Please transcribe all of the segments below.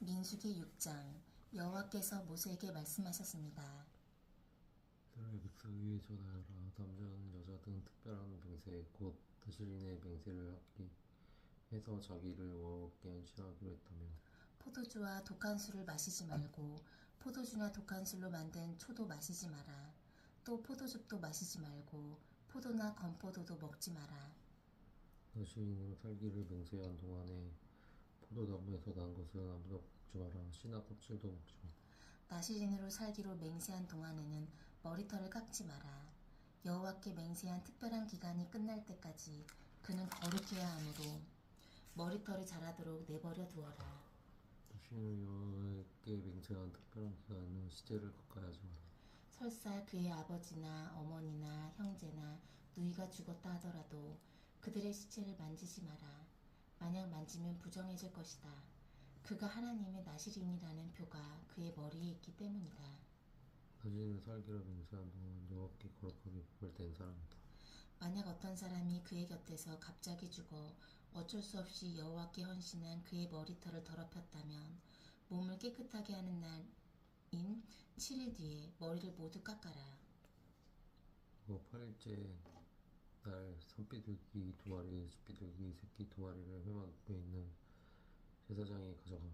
민수기 6장 여호와께서 모세에게 말씀하셨습니다. 이스라엘 백성에게 전하여라 남자는 여자든 특별한 맹세 곧 다시린의 맹세를 하기 해서 자기를 여호와께 헌신하기로 했다면 포도주와 독한 술을 마시지 말고 포도주나 독한 술로 만든 초도 마시지 마라. 또 포도즙도 마시지 말고 포도나 건포도도 먹지 마라. 다시린으로 살기를 맹세한 동안에 포도나무에서 난 것은 아무도 먹지 마라 씨나 껍질도 먹지 마 나시린으로 살기로 맹세한 동안에는 머리털을 깎지 마라. 여호와께 맹세한 특별한 기간이 끝날 때까지 그는 거룩해야 하므로 머리털이 자라도록 내버려 두어라. 다시는 여호와께 맹세한 특별한 기간은 시제를 가까이 하지 마라 설사 그의 아버지나 어머니나 형제나 누이가 죽었다 하더라도 그들의 시체를 만지지 마라. 만약 만지면 부정해질 것이다. 그가 하나님의 나시린이라는 표가 그의 머리에 있기 때문이다. 다시는 살기를 맹세한 동안 여호와께 거룩하게 구별된 사람이다 만약 어떤 사람이 그의 곁에서 갑자기 죽어 어쩔 수 없이 여호와께 헌신한 그의 머리털을 더럽혔다면 몸을 깨끗하게 하는 날인 7일 뒤에 머리를 모두 깎아라. 그리고 8일째 날 산비둘기 두 마리, 비둘기 새끼 두 마리를 회막에 있는 제사장이 가져가라.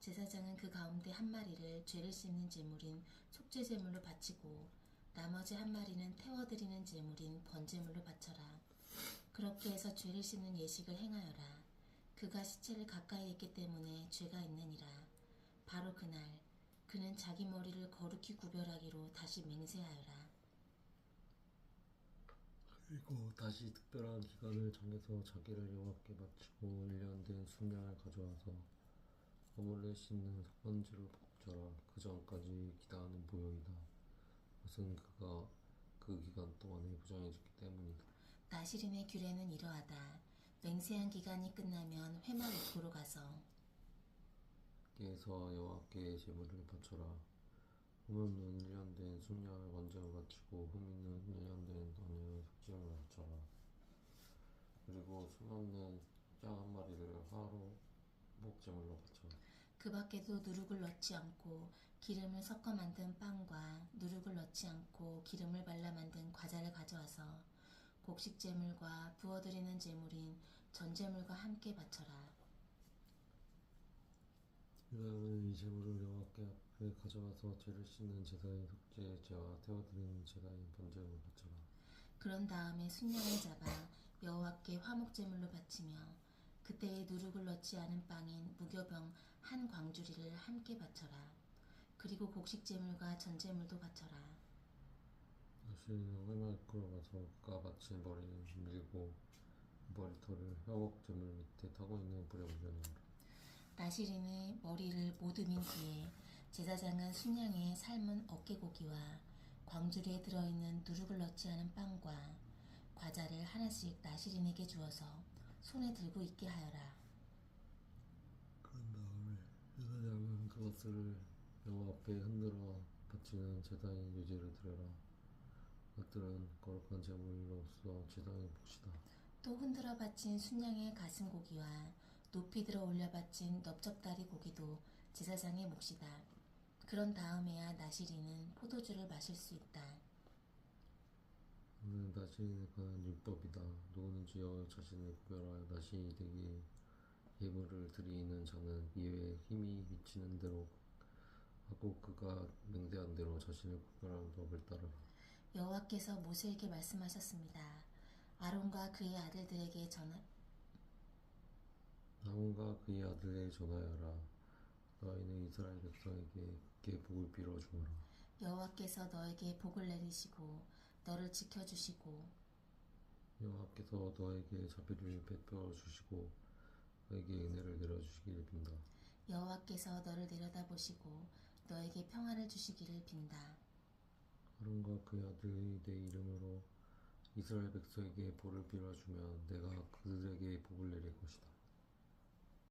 제사장은 그 가운데 한 마리를 죄를 씻는 제물인 속죄 제물로 바치고 나머지 한 마리는 태워드리는 제물인 번제물로 바쳐라. 그렇게 해서 죄를 씻는 예식을 행하여라. 그가 시체를 가까이 했기 때문에 죄가 있느니라. 바로 그날 그는 자기 머리를 거룩히 구별하기로 다시 맹세하여라. 그리고 다시 특별한 기간을 정해서 자기를 여호와께 바치고 1년 된 순양을 가져와서 허물을 씻는 첫 번째로 바쳐라. 그 전까지 기다하는 모형이다. 그것은 그가 그 기간 동안에 부정해졌기 때문이다. 나시린의 규례는 이러하다. 맹세한 기간이 끝나면 회막 입구로 가서 깨서 여호와께 제물을 바쳐라. 흠없는 1년 된 순양을 먼저 바치고 흠 있는 1년 된 너의 속죄를 바쳐라. 그리고 숨없는 양한 마리를 하루 목제물로 바쳐라. 그 밖에도 누룩을 넣지 않고 기름을 섞어 만든 빵과 누룩을 넣지 않고 기름을 발라 만든 과자를 가져와서 곡식 제물과 부어드리는 제물인 전제물과 함께 바쳐라. 그다음에 이 제물을 여호와께 앞에 가져와서 죄를 씻는 제사의 속죄제와 태워드리는 제사의 번제물을 바쳐라. 그런 다음에 순양을 잡아 여호와께 화목 제물로 바치며 그때에 누룩을 넣지 않은 빵인 무교병 한 광주리를 함께 바쳐라. 그리고 곡식 제물과 전제물도 바쳐라. 다시 회막으로 가서 그가 바친 머리를 밀고 머리털을 회복 제물 밑에 타고 있는 불에 올려놓으라. 나시린의 머리를 민 뒤에 제사장은 순양의 삶은 어깨고기와 광주리에 들어있는 누룩을 넣지 않은 빵과 과자를 하나씩 나시린에게 주어서 손에 들고 있게 하여라. 그런 다음에 제사장은 그것을 여호와 앞에 흔들어 바치는 제사의 유제를 드려라. 그것들은 거룩한 제물로서 제사의 몫이다. 또 흔들어 바친 순양의 가슴 고기와 높이 들어 올려 바친 넓적다리 고기도 제사장의 몫이다. 그런 다음에야 나시린은 포도주를 마실 수 있다. 오늘 다시에 관한 율법이다. 누구든지 여호와 자신을 구별하여 다시 되게 예물을 드리는 자는 이에 힘이 미치는 대로 하고 그가 맹세한 대로 자신을 구별하는 법을 따르라. 여호와께서 모세에게 말씀하셨습니다. 아론과 그의 아들들에게 전하 나온과 그의 아들에게 전하여라. 너희는 이스라엘 백성에게 그의 복을 빌어 주어라. 여호와께서 너에게 복을 내리시고 너를 지켜주시고 여호와께서 너에게 자비를 베풀어 주시고 너에게 은혜를 내려 주시기를 빈다. 여호와께서 너를 내려다보시고 너에게 평화를 주시기를 빈다. 아론과 그의 아들이 내 이름으로 이스라엘 백성에게 복을 빌어주면 내가 그들에게 복을 내릴 것이다.